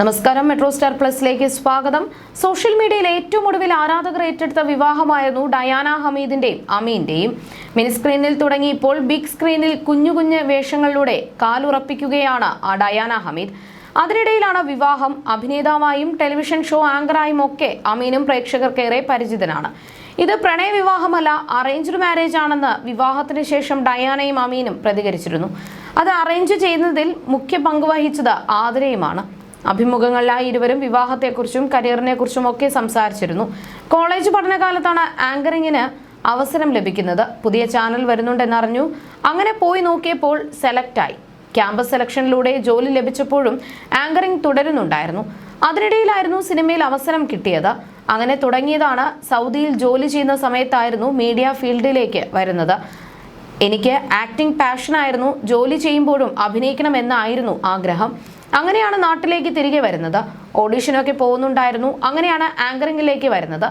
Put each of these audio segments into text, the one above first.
നമസ്കാരം. Metro star പ്ലസിലേക്ക് സ്വാഗതം. Social മീഡിയയിൽ ഏറ്റവും ഒടുവിൽ ആരാധകർ ഏറ്റെടുത്ത വിവാഹമായിരുന്നു ഡയാന ഹമീദിന്റെയും അമീന്റെയും. മിനി സ്ക്രീനിൽ തുടങ്ങി ഇപ്പോൾ ബിഗ് സ്ക്രീനിൽ കുഞ്ഞു കുഞ്ഞു വേഷങ്ങളിലൂടെ കാലുറപ്പിക്കുകയാണ് ആ ഡയാന ഹമീദ്. അതിനിടയിലാണ് വിവാഹം. അഭിനേതാവായും ടെലിവിഷൻ ഷോ ആങ്കറായും ഒക്കെ അമീനും പ്രേക്ഷകർക്കേറെ പരിചിതനാണ്. ഇത് പ്രണയ വിവാഹമല്ല അറേഞ്ച്ഡ് മാരേജ് ആണെന്ന് വിവാഹത്തിന് ശേഷം ഡയാനയും അമീനും പ്രതികരിച്ചിരുന്നു. അത് അറേഞ്ച് ചെയ്യുന്നതിൽ മുഖ്യ പങ്കുവഹിച്ചത് ആതിരയുമാണ്. അഭിമുഖങ്ങളിലായി ഇരുവരും വിവാഹത്തെക്കുറിച്ചും കരിയറിനെക്കുറിച്ചും ഒക്കെ സംസാരിച്ചിരുന്നു. കോളേജ് പഠനകാലത്താണ് ആങ്കറിങ്ങിന് അവസരം ലഭിക്കുന്നത്. പുതിയ ചാനൽ വരുന്നുണ്ടെന്നറിഞ്ഞു. അങ്ങനെ പോയി നോക്കിയപ്പോൾ സെലക്റ്റായി ക്യാമ്പസ് സെലക്ഷനിലൂടെ ജോലി ലഭിച്ചപ്പോഴും ആങ്കറിംഗ് തുടരുന്നുണ്ടായിരുന്നു. അതിനിടയിലായിരുന്നു സിനിമയിൽ അവസരം കിട്ടിയത്. അങ്ങനെ തുടങ്ങിയതാണ് സൗദിയിൽ ജോലി ചെയ്യുന്ന സമയത്തായിരുന്നു മീഡിയ ഫീൽഡിലേക്ക് വരുന്നത്. എനിക്ക് ആക്ടിംഗ് പാഷനായിരുന്നു. ജോലി ചെയ്യുമ്പോഴും അഭിനയിക്കണമെന്നായിരുന്നു ആഗ്രഹം. അങ്ങനെയാണ് നാട്ടിലേക്ക് തിരികെ വരുന്നത്. ഓഡീഷനൊക്കെ പോകുന്നുണ്ടായിരുന്നു. അങ്ങനെയാണ് ആങ്കറിംഗിലേക്ക് വരുന്നത്.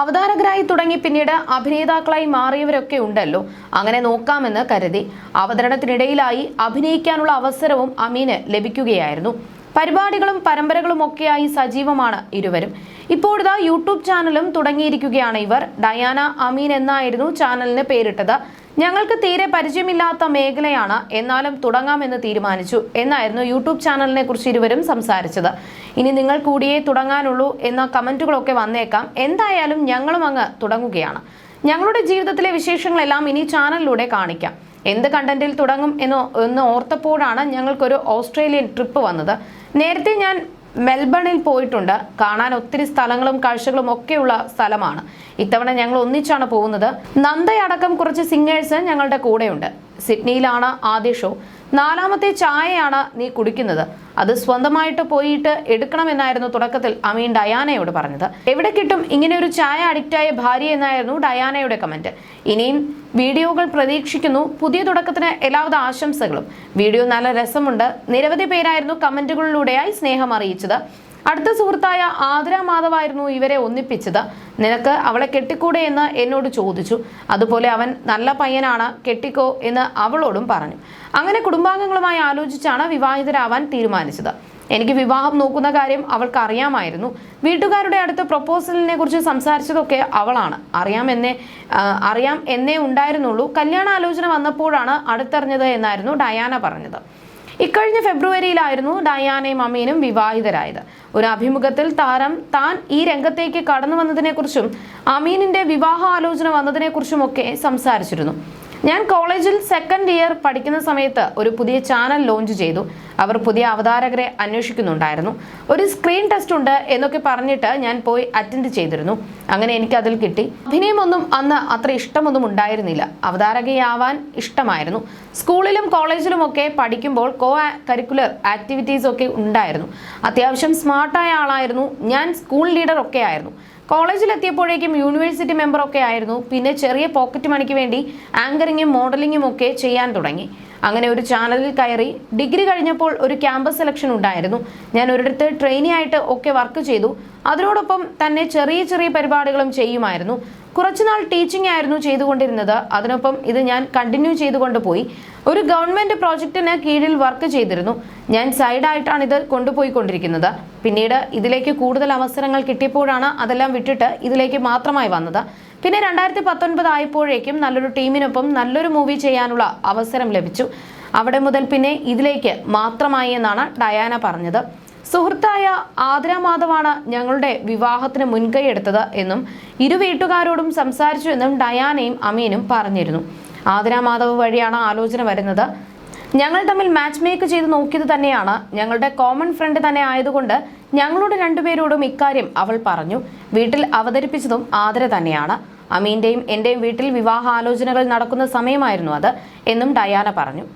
അവതാരകരായി തുടങ്ങി പിന്നീട് അഭിനേതാക്കളായി മാറിയവരൊക്കെ ഉണ്ടല്ലോ. അങ്ങനെ നോക്കാമെന്ന് കരുതി. അവതരണത്തിനിടയിലായി അഭിനയിക്കാനുള്ള അവസരവും അമീന് ലഭിക്കുകയായിരുന്നു. പരിപാടികളും പരമ്പരകളും ഒക്കെയായി സജീവമാണ് ഇരുവരും. ഇപ്പോഴിതാ യൂട്യൂബ് ചാനലും തുടങ്ങിയിരിക്കുകയാണ് ഇവർ. ഡയാന അമീൻ എന്നായിരുന്നു ചാനലിന് പേരിട്ടത്. ഞങ്ങൾക്ക് തീരെ പരിചയമില്ലാത്ത മേഖലയാണ്. എന്നാലും തുടങ്ങാമെന്ന് തീരുമാനിച്ചു. എന്നായിരുന്നു യൂട്യൂബ് ചാനലിനെ കുറിച്ച് ഇരുവരും സംസാരിച്ചത്. ഇനി നിങ്ങൾ കൂടിയേ തുടങ്ങാനുള്ളൂ എന്ന കമന്റുകളൊക്കെ വന്നേക്കാം. എന്തായാലും ഞങ്ങളും അങ്ങ് തുടങ്ങുകയാണ്. ഞങ്ങളുടെ ജീവിതത്തിലെ വിശേഷങ്ങളെല്ലാം ഇനി ചാനലിലൂടെ കാണിക്കാം. എന്ത് കണ്ടന്റിൽ തുടങ്ങും എന്ന് ഓർത്തപ്പോഴാണ് ഞങ്ങൾക്കൊരു ഓസ്ട്രേലിയൻ ട്രിപ്പ് വന്നത്. നേരത്തെ ഞാൻ മെൽബണിൽ പോയിട്ടുണ്ട്. കാണാൻ ഒത്തിരി സ്ഥലങ്ങളും കാഴ്ചകളും ഒക്കെയുള്ള സ്ഥലമാണ്. ഇത്തവണ ഞങ്ങൾ ഒന്നിച്ചാണ് പോകുന്നത്. നന്ദയടക്കം കുറച്ച് സിംഗേഴ്സ് ഞങ്ങളുടെ കൂടെയുണ്ട്. സിഡ്നിയിലാണ് ആദ്യ ഷോ നാലാമത്തെ ചായയാണ് നീ കുടിക്കുന്നത്. അത് സ്വന്തമായിട്ട് പോയിട്ട് എടുക്കണമെന്നായിരുന്നു തുടക്കത്തിൽ അമീൻ ഡയാനയോട് പറഞ്ഞത്. എവിടെ കിട്ടും ഇങ്ങനെ ഒരു ചായ അഡിക്റ്റായ ഭാര്യ എന്നായിരുന്നു ഡയാനയുടെ കമന്റ് ഇനിയും വീഡിയോകൾ പ്രതീക്ഷിക്കുന്നു. പുതിയ തുടക്കത്തിന് എല്ലാവിധ ആശംസകളും. വീഡിയോ നല്ല രസമുണ്ട്. നിരവധി പേരായിരുന്നു കമന്റുകളിലൂടെയായി സ്നേഹം അറിയിച്ചത്. അടുത്ത സുഹൃത്തായ ആതിര മാധവായിരുന്നു ഇവരെ ഒന്നിപ്പിച്ചത്. നിനക്ക് അവളെ കെട്ടിക്കൂടെ എന്ന് എന്നോട് ചോദിച്ചു. അതുപോലെ അവൻ നല്ല പയ്യനാണ് കെട്ടിക്കോ എന്ന് അവളോടും പറഞ്ഞു. അങ്ങനെ കുടുംബാംഗങ്ങളുമായി ആലോചിച്ചാണ് വിവാഹിതരാവാൻ തീരുമാനിച്ചത്. എനിക്ക് വിവാഹം നോക്കുന്ന കാര്യം അവൾക്ക് അറിയാമായിരുന്നു വീട്ടുകാരുടെ അടുത്ത് പ്രപ്പോസലിനെ കുറിച്ച് സംസാരിച്ചതൊക്കെ അവളാണ്. അറിയാമെന്നേ എന്നെ അറിയാം എന്നേ ഉണ്ടായിരുന്നുള്ളൂ. കല്യാണ ആലോചന വന്നപ്പോഴാണ് അടുത്തറിഞ്ഞത് എന്നായിരുന്നു ഡയാന പറഞ്ഞത്. ഇക്കഴിഞ്ഞ ഫെബ്രുവരിയിലായിരുന്നു ഡയാനയും അമീനും വിവാഹിതരായത്. ഒരു അഭിമുഖത്തിൽ താരം താൻ ഈ രംഗത്തേക്ക് കടന്നു വന്നതിനെക്കുറിച്ചും അമീനിന്റെ വിവാഹ ആലോചന വന്നതിനെക്കുറിച്ചുമൊക്കെ സംസാരിച്ചിരുന്നു. ഞാൻ കോളേജിൽ സെക്കൻഡ് ഇയർ പഠിക്കുന്ന സമയത്ത് ഒരു പുതിയ ചാനൽ ലോഞ്ച് ചെയ്തു. അവർ പുതിയ അവതാരകരെ അന്വേഷിക്കുന്നുണ്ടായിരുന്നു. ഒരു സ്ക്രീൻ ടെസ്റ്റ് ഉണ്ട് എന്നൊക്കെ പറഞ്ഞിട്ട് ഞാൻ പോയി അറ്റൻഡ് ചെയ്തിരുന്നു. അങ്ങനെ എനിക്ക് അതിൽ കിട്ടി. അഭിനയമൊന്നും അന്ന് അത്ര ഇഷ്ടമൊന്നും ഉണ്ടായിരുന്നില്ല. അവതാരകയാവാൻ ഇഷ്ടമായിരുന്നു. സ്കൂളിലും കോളേജിലും ഒക്കെ പഠിക്കുമ്പോൾ കോ കരിക്കുലർ ആക്ടിവിറ്റീസ് ഒക്കെ ഉണ്ടായിരുന്നു. അത്യാവശ്യം സ്മാർട്ടായ ആളായിരുന്നു. ഞാൻ സ്കൂൾ ലീഡർ ഒക്കെ ആയിരുന്നു. കോളേജിലെത്തിയപ്പോഴേക്കും യൂണിവേഴ്സിറ്റി മെമ്പറൊക്കെ ആയിരുന്നു. പിന്നെ ചെറിയ പോക്കറ്റ് മണിക്ക് വേണ്ടി ആങ്കറിങ്ങും മോഡലിങ്ങും ഒക്കെ ചെയ്യാൻ തുടങ്ങി. അങ്ങനെ ഒരു ചാനലിൽ കയറി ഡിഗ്രി കഴിഞ്ഞപ്പോൾ ഒരു ക്യാമ്പസ് സെലക്ഷൻ ഉണ്ടായിരുന്നു. ഞാൻ ഒരിടത്ത് ട്രെയിനി ആയിട്ട് ഒക്കെ വർക്ക് ചെയ്തു. അതിനോടൊപ്പം തന്നെ ചെറിയ ചെറിയ പരിപാടികളും ചെയ്യുമായിരുന്നു. കുറച്ചുനാൾ ടീച്ചിങ് ആയിരുന്നു ചെയ്തുകൊണ്ടിരുന്നത്. അതിനൊപ്പം ഇത് ഞാൻ കണ്ടിന്യൂ ചെയ്തുകൊണ്ട് പോയി. ഒരു ഗവൺമെന്റ് പ്രോജക്റ്റിന് കീഴിൽ വർക്ക് ചെയ്തിരുന്നു. ഞാൻ സൈഡായിട്ടാണ് ഇത് കൊണ്ടുപോയിക്കൊണ്ടിരിക്കുന്നത്. പിന്നീട് ഇതിലേക്ക് കൂടുതൽ അവസരങ്ങൾ കിട്ടിയപ്പോഴാണ് അതെല്ലാം വിട്ടിട്ട് ഇതിലേക്ക് മാത്രമായി വന്നത്. പിന്നെ രണ്ടായിരത്തി പത്തൊൻപത് ആയപ്പോഴേക്കും നല്ലൊരു ടീമിനൊപ്പം നല്ലൊരു മൂവി ചെയ്യാനുള്ള അവസരം ലഭിച്ചു. അവിടെ മുതൽ പിന്നെ ഇതിലേക്ക് മാത്രമായി എന്നാണ് ഡയാന പറഞ്ഞത്. സുഹൃത്തായ ആതിര മാധവാണ് ഞങ്ങളുടെ വിവാഹത്തിന് മുൻകൈ എടുത്തത് എന്നും ഇരു വീട്ടുകാരോടും സംസാരിച്ചു എന്നും ഡയാനയും അമീനും പറഞ്ഞിരുന്നു. ആതിര മാധവ് വഴിയാണ് ആലോചന വരുന്നത്. ഞങ്ങൾ തമ്മിൽ മാച്ച് മേക്ക് ചെയ്ത് നോക്കിയത് തന്നെയാണ്. ഞങ്ങളുടെ കോമൺ ഫ്രണ്ട് തന്നെ ആയതുകൊണ്ട് ഞങ്ങളോട് രണ്ടുപേരോടും ഇക്കാര്യം അവൾ പറഞ്ഞു. വീട്ടിൽ അവതരിപ്പിച്ചതും ആതിര തന്നെയാണ്. അമീന്റെയും എന്റെയും വീട്ടിൽ വിവാഹ ആലോചനകൾ നടക്കുന്ന സമയമായിരുന്നു അത് എന്നും ഡയാന പറഞ്ഞു.